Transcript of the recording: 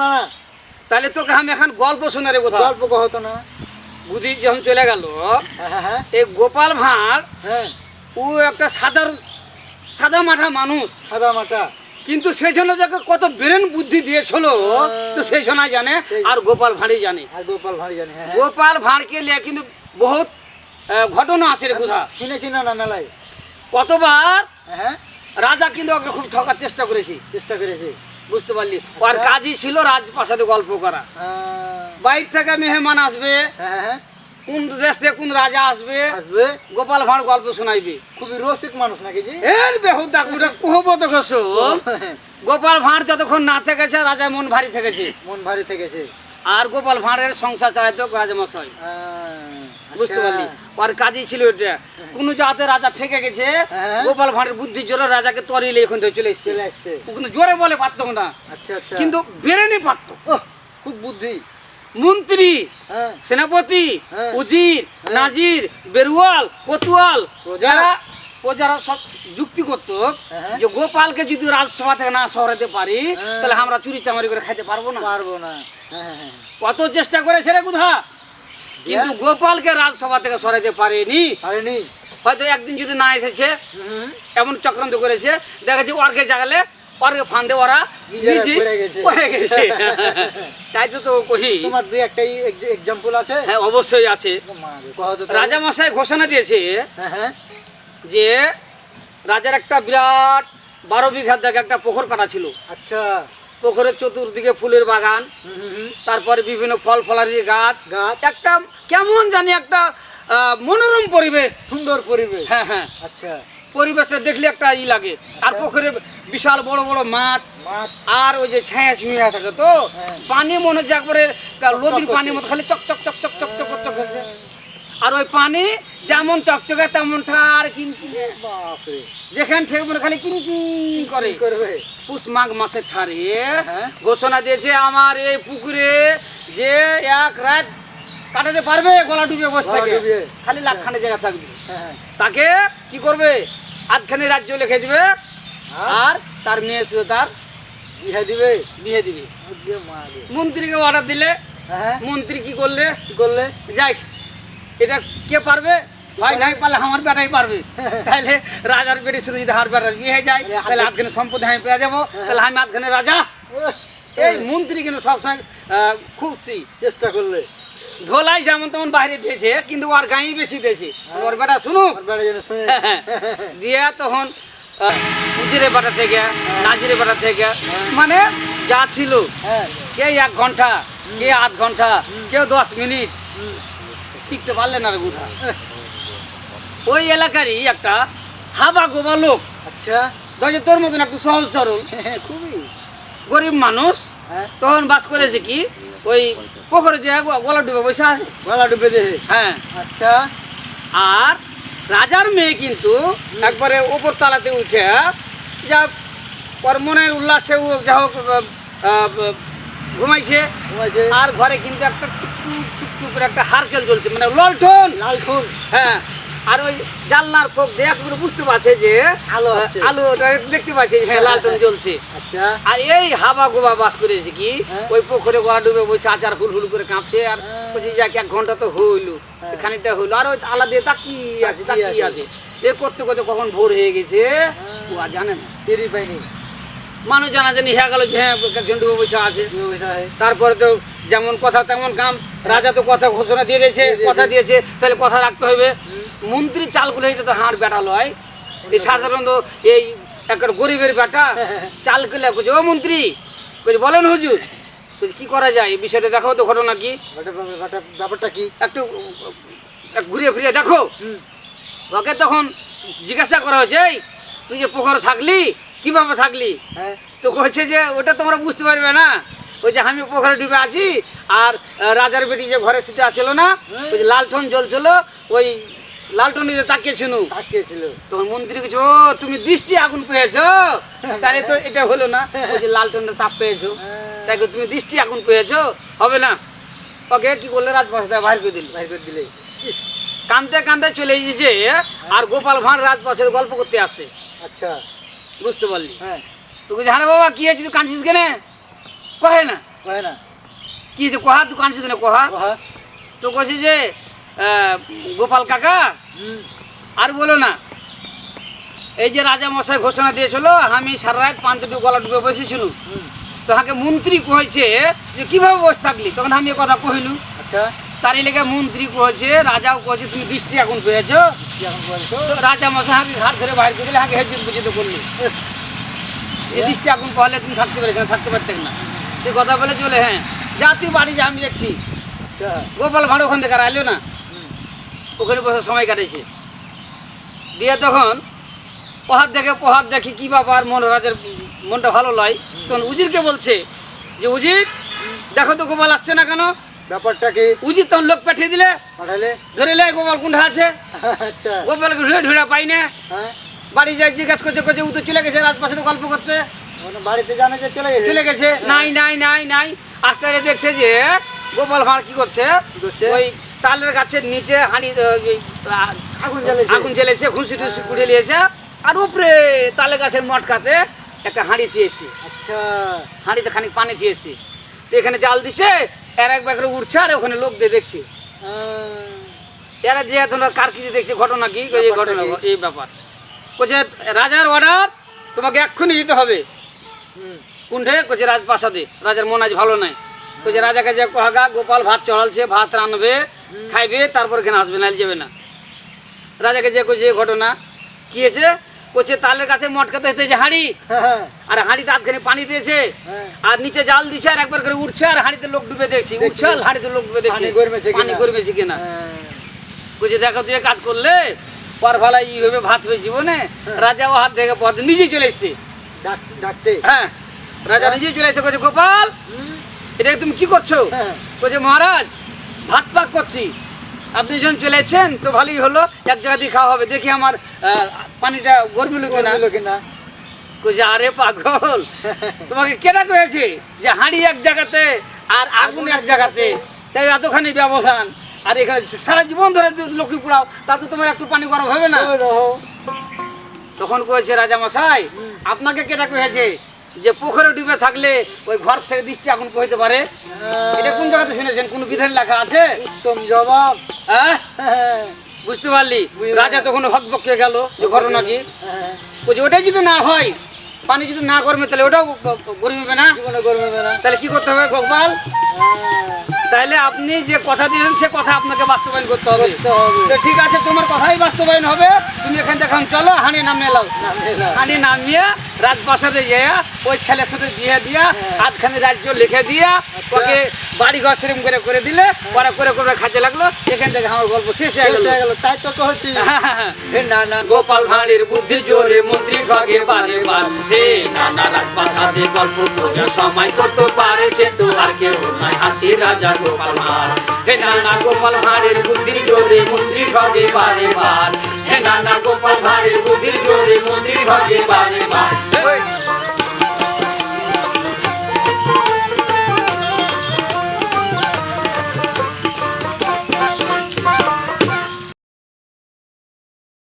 না না। তাহলে তোকে আমি এখন গল্প শোনা রে বুধা গল্প কহতো না। বুধি যখন চলে গেল হ্যাঁ হ্যাঁ হ্যাঁ। এই গোপাল ভাঁড় হ্যাঁ। ও একটা সাদার সাদা মাঠা মানুষ। সাদা মাঠা। কিন্তু সেই জন্য যাকে কত ব্রেন বুদ্ধি দিয়েছিল তো সেই জন্য জানে আর গোপাল ভাঁড়ি জানে। আর গোপাল ভাঁড়ি জানে। গোপাল ভাঁড়কে লিয়ে কিন্তু বহুত ঘটনা আছে রে বুধা শুনেছি না না মেলায়। কতবার রাজা কিন্তু ওকে খুব ঠকার চেষ্টা করেছি। চেষ্টা করেছি। বুঝতে পারলি? ওর কাজই ছিল রাজপ্রাসাদে গল্প করা। হ্যাঁ। বাইর থেকে মেহমান আসবে হ্যাঁ হ্যাঁ। কোন দেশ থেকে কোন রাজা আসবে আসবে? গোপাল ভাঁড় গল্প শোনাইবে। খুবই রসিক মানুষ নাকি জি? এর বেহুদা কুটা কুহবো তো গোসল। গোপাল ভাঁড় যতক্ষণ না থেকেছে রাজা মন ভারী থেকেছে। মন ভারী থেকেছে। আর গোপাল ভাঁড়ের সংসার চালাইতো রাজা মশাই বুঝতে আচ্ছা। পারলি? ওর কাজই ছিল এটা। কোন জাতে রাজা ঠেকে গেছে। হ্যাঁ। গোপাল ভাঁড়ের বুদ্ধি জোরে রাজাকে তরিলে এখন থেকে চলে এসছে। ও কিন্তু জোরে বলে পারতো না। আচ্ছা আচ্ছা। কিন্তু বেরেনি পারতো। খুব বুদ্ধি। মন্ত্রী হ্যাঁ। সেনাপতি হ্যাঁ। উজির নাজির বেরুয়াল কোতোয়াল। যারা প্রজারা সব যুক্তি করতো। যে গোপালকে যদি রাজসভা থেকে না সরাতে পারি। তাহলে আমরা চুরি চামারি করে খাইতে পারব না। পারব না। কত চেষ্টা করেছে রে গুধা। কিন্তু গোপালকে রাজসভা থেকে সরাতে পারেনি। পারেনি। হয়তো একদিন যদি না এসেছে এমন চক্রান্ত করেছে দেখা যাচ্ছে ওরকে জাগালে ওরকে ফান্দে ওরা নিজে পড়ে গেছে। তাই তো তো কহি। তোমার দুই একটাই এক্সাম্পল আছে? হ্যাঁ অবশ্যই আছে। রাজা মশাই ঘোষণা দিয়েছে হ্যাঁ হ্যাঁ। যে রাজার একটা বিরাট বারো বিঘার দাগে একটা পুকুর কাটা ছিল। আচ্ছা। পুকুরের চতুর্দিকে ফুলের বাগান। তারপরে বিভিন্ন ফল ফলারির গাছ গাছ। একটা কেমন জানি একটা মনোরম পরিবেশ। সুন্দর পরিবেশ। হ্যাঁ হ্যাঁ। আচ্ছা। পরিবেশটা দেখলে একটা ই লাগে। আর পুকুরে বিশাল বড় বড় মাছ আর ওই যে ছায়া ছুঁয়া থাকে তো হ্যাঁ। পানি মনে হচ্ছে একবারে নদীর। পানির মতো খালি চক চক চক চক চক চক চক আর ওই পানি যেমন চকচকে তেমন ঠার কিনকিনে যেখানে ঠেকবে না খালি কিনকিন করে। পুষ মাঘ মাসের ঠারে হ্যাঁ। ঘোষণা দিয়েছে আমার এই পুকুরে যে এক রাত কাটাতে পারবে গলা ডুবে বসে থাকে। খালি লাখখানে জায়গা থাকবে। হ্যাঁ হ্যাঁ। তাকে কি করবে? আধখানে রাজ্য লিখে দিবে। আর? তার মেয়ে শুধু তার বিহা দিবে? বিয়ে দিবে। মন্ত্রীকে অর্ডার দিলে। মন্ত্রী কি করলে? কি করলে? যাই এটা কে পারবে? ভাই নাই পারলে আমার বেটাই পারবে। তাহলে রাজার বেটি শুধু যদি হার বেটার বিয়ে হয়ে যায় তাহলে আধখানে সম্পত্তি আমি পেয়ে যাব। তাহলে আমি আধখানে রাজা। এই মন্ত্রী কিন্তু সবসময় খুশি। চেষ্টা করলে। ধোলাই যেমন তেমন বাইরে দিয়েছে কিন্তু ওর গাঁই বেশি দিয়েছে। ওর বেটা শুনুক আর বেড়া যেন শুনে। দিয়ে তখন উজিরে বাটা থেকে নাজিরে বাটা থেকে মানে যা ছিল হ্যাঁ। কে এক ঘণ্টা কে আধ ঘণ্টা কেউ দশ মিনিট টিকতে পারলেন না রে বুধা। ওই এলাকারই একটা হাবা গোবা লোক। আচ্ছা। ধরছে তোর মতন একটু সহজ সরল। খুবই। গরিব মানুষ হ্যাঁ। তখন বাস করেছে কি? ওই পুকুরে যে গলা ডুবে বসে আছে। গলা ডুবে দেহে। হ্যাঁ। আচ্ছা। আর রাজার মেয়ে কিন্তু একবারে ওপর তালাতে উঠে যা ওর মনের উল্লাসে ও যা হোক ঘুমাইছে। আর ঘরে কিন্তু একটা টুকটু টুকটু করে একটা হারকেল জ্বলছে মানে ললঠন লাল ঠুন হ্যাঁ। আর ওই জানলার ফোক দেখ করে বুঝতে পারছে যে আলো। আলো দেখতে পাচ্ছি হ্যাঁ লালটন জ্বলছে আচ্ছা আর এই হাবা গোবা বাস করেছে কি হ্যাঁ। ওই পুকুরে গোয়া ডুবে বসে আচার ফুল ফুল করে কাঁপছে আর হ্যাঁ। বলছি যাক এক ঘণ্টা তো হইল হ্যাঁ। খানিকটা হইল আর ওই আলা দিয়ে তাকিয়ে আছে তাকিয়ে তাকিয়ে আছে। আছে এ করতে করতে কখন ভোর হয়ে গেছে ও আর জানে না টেরি পাইনি মানুষ জানা জানি হয়ে গেল যে হ্যাঁ ডুবে বসে আছে। তারপরে তো যেমন কথা তেমন কাম রাজা তো কথা ঘোষণা দিয়ে দিয়েছে কথা দিয়েছে। তাহলে কথা রাখতে হবে। মন্ত্রী চালগুলো এটা তো হাড় বেটা লয় এই সাধারণত এই একটা গরিবের বেটা চাল কেলে করছে ও মন্ত্রী বলছে বলেন হুজুর। বলছে কি করা যায়? এই বিষয়টা দেখো তো ঘটনা কি? ব্যাপারটা- কি? একটু ঘুরিয়ে ফিরিয়ে দেখো। ওকে তখন জিজ্ঞাসা করা হয়েছে "এই, তুই যে পুকুরে থাকলি কীভাবে থাকলি? হ্যাঁ। তো কইছে যে ওটা তোমরা বুঝতে পারবে না। ওই যে আমি পোখরে ডুবে আছি আর রাজার বেটি যে ঘরে শুতে আছিল না ওই যে লালটন জ্বলছিল ওই লালটনিতে তাকিয়েছিল। তাকিয়েছিল। তখন মন্ত্রী কিছু তুমি দৃষ্টি আগুন পেয়েছ? তাহলে তো এটা হলো না। ওই যে লালটনের তাপ পেয়েছ। তাই তুমি দৃষ্টি আগুন পেয়েছ? হবে না। ওকে কি করলে? রাজপ্রাসাদে বাইর করে দিল। বাইর করে দিলে। ইস কান্দতে কান্দতে চলে এসেছে আর গোপাল ভাঁড় রাজপ্রাসাদে গল্প করতে আসছে। আচ্ছা। বুঝতে পারলি। হ্যাঁ। তো বলছি হ্যাঁ রে বাবা কি হয়েছে? তুই কাঁদছিস কেনে? কহে না। কয় না। কি যে কহা তুই কানছিস না কহা। কহা। তো কছি যে গোপাল কাকা আর বলো না এই যে রাজা মশাই ঘোষণা দিয়েছিল আমি সারা রাত পান্তে গলা ডুবে বসেছিল। তো হাকে মন্ত্রী কয়েছে যে কীভাবে বসে থাকলি? তখন আমি কথা কহিলু। আচ্ছা। তারই লেগে মন্ত্রী কয়েছে রাজাও কয়েছে তুমি দৃষ্টি এখন পেয়েছ রাজা মশাই হাকে ঘাট ধরে বাইর করে দিলে হাকে হেজিত বুঝিত করলি। যে দৃষ্টি এখন কহলে তুমি থাকতে পেরেছ না থাকতে পারতে না। তুই কথা বলে চলে হ্যাঁ। যা তুই বাড়ি যা আমি দেখছি। আচ্ছা। গোপাল ভাড় ওখান থেকে আইলো না। ওখানে বসে সময় কাটাইছে। দিয়ে তখন প্রহার দেখে প্রহার দেখি কি ব্যাপার মন রাজের মনটা ভালো লয়। তখন উজিরকে বলছে যে উজির দেখো তো গোপাল আসছে না কেন? ব্যাপারটা কি? উজির তখন লোক পাঠিয়ে দিলে। পাঠালে? ধরে লে গোপাল কোনটা আছে। আচ্ছা। গোপালকে ঢুড়ে ঢুড়ে পাই না। হ্যাঁ? বাড়ি যাই জিজ্ঞাসা করছে করছে ও তো চলে গেছে রাজপাশে তো গল্প করতে। মানে বাড়িতে জানে যে চলে গেছে? চলে গেছে। নাই নাই নাই নাই। আস্তে আস্তে দেখছে যে গোপাল ভাঁড় কি করছে? ওই তালের গাছের নিচে হাঁড়ি আগুন জ্বালিয়েছে। আগুন জ্বেলেছে খুশি টুসি কুড়ে নিয়েছে। আর উপরে তালে গাছের মটকাতে একটা হাঁড়ি দিয়েছে আচ্ছা। হাঁড়িতে খানিক পানি দিয়েছে তো এখানে জাল দিছে এর এক ব্যাগরে উঠছে আর ওখানে লোক দিয়ে দেখছে। এরা যে এখন কার কিছু দেখছে ঘটনা কি? এই ঘটনা এই ব্যাপার। বলছে রাজার অর্ডার তোমাকে এক্ষুনি দিতে হবে। কুণ্ঠে কইছে রাজপ্রাসাদে। রাজার মন আজ ভালো নাই। কইছে রাজাকে যে কহাগা গোপাল ভাত চড়ালছে ভাত রানবে খাইবে তারপর এখানে আসবে না যাবে না। রাজাকে যে এই ঘটনা কি হয়েছে? কইছে তালের কাছে মটকাতে হতেছে হাঁড়ি। হ্যাঁ। আর হাঁড়িতে হাতখানে পানি দিয়েছে। হ্যাঁ। আর নিচে জাল দিছে আর একবার করে উঠছে আর হাঁড়িতে লোক ডুবে দেখছি। উঠছে আর হাঁড়িতে লোক ডুবে দেখছি। পানি গরমেছে কিনা? হ্যাঁ। দেখো তুই কাজ করলে পর ভালা ই হবে ভাত হয়ে জীবনে। রাজা ও হাত থেকে পথ নিজেই চলে এসছে। ডাক- ডাকতে। হ্যাঁ। রাজা নিজেই চলে এসে কইছে গোপাল এটা তুমি কি করছ। কইছে মহারাজ ভাত পাক করছি। আপনি যখন চলে এসেছেন তো ভালোই হলো এক জায়গা দিয়ে খাওয়া হবে। দেখি আমার পানিটা গরমিল কিনা। গরমিল কিনা। কইছে আরে পাগল! তোমাকে কেনা কয়েছে যে হাঁড়ি এক জায়গাতে আর আগুন এক জায়গাতে। তাই এতখানি ব্যবধান। আর এখানে সারা জীবন ধরে লক্ষ্মী পোড়াও তাতে তোমার একটু পানি গরম হবে না। তখন কয়েছে রাজা মশাই আপনাকে কেটা কয়েছে যে পুকুরে ডুবে থাকলে ওই ঘর থেকে দৃষ্টি আগুন কইতে পারে? এটা কোন জায়গাতে শুনেছেন? কোন বিধান লেখা আছে? উত্তম জবাব। হ্যাঁ? হ্যাঁ, বুঝতে পারলি? রাজা তখন হকবকে গেল যে ঘটনা কি? হ্যাঁ, বলছে ওটাই যদি না হয় পানি যদি না গরমে তাহলে ওটাও গরমে না। তাহলে কি করতে হবে? গোপাল? হ্যাঁ, তাহলে আপনি যে কথা দিয়েছেন সে কথা আপনাকে বাস্তবায়ন করতে হবে। তো ঠিক আছে তোমার কথাই বাস্তবায়ন হবে। তুমি এখান থেকে চলো হানি নামিয়ে লাও। হানি নামিয়ে রাজপ্রাসাদে যেয়ে ওই ছেলের সাথে বিয়ে দিয়া হ্যাঁ। আধখানি রাজ্য লিখে দিয়া ওকে বাড়ি ঘর সেরকম করে করে দিলে পরে করে করে খাতে লাগল। এখান থেকে আমার গল্প শেষ হয়ে গেল। তাই তো কহছি হে না না গোপাল ভাঁড়ের বুদ্ধি জোরে মন্ত্রী ঠগে বারে বার। হে নানা রাজপ্রাসাদে গল্প করে সময় করতে পারে সে তো আর কেউ নাই। হাসি রাজা গোপাল ভাঁড় হে নানা গোপাল ভাঁড়ের বুদ্ধির জোরে মন্ত্রী ঠগে বারে বার। হে নানা গোপাল ভাঁড়ের বুদ্ধির জোরে মন্ত্রী ঠগে বারে বার।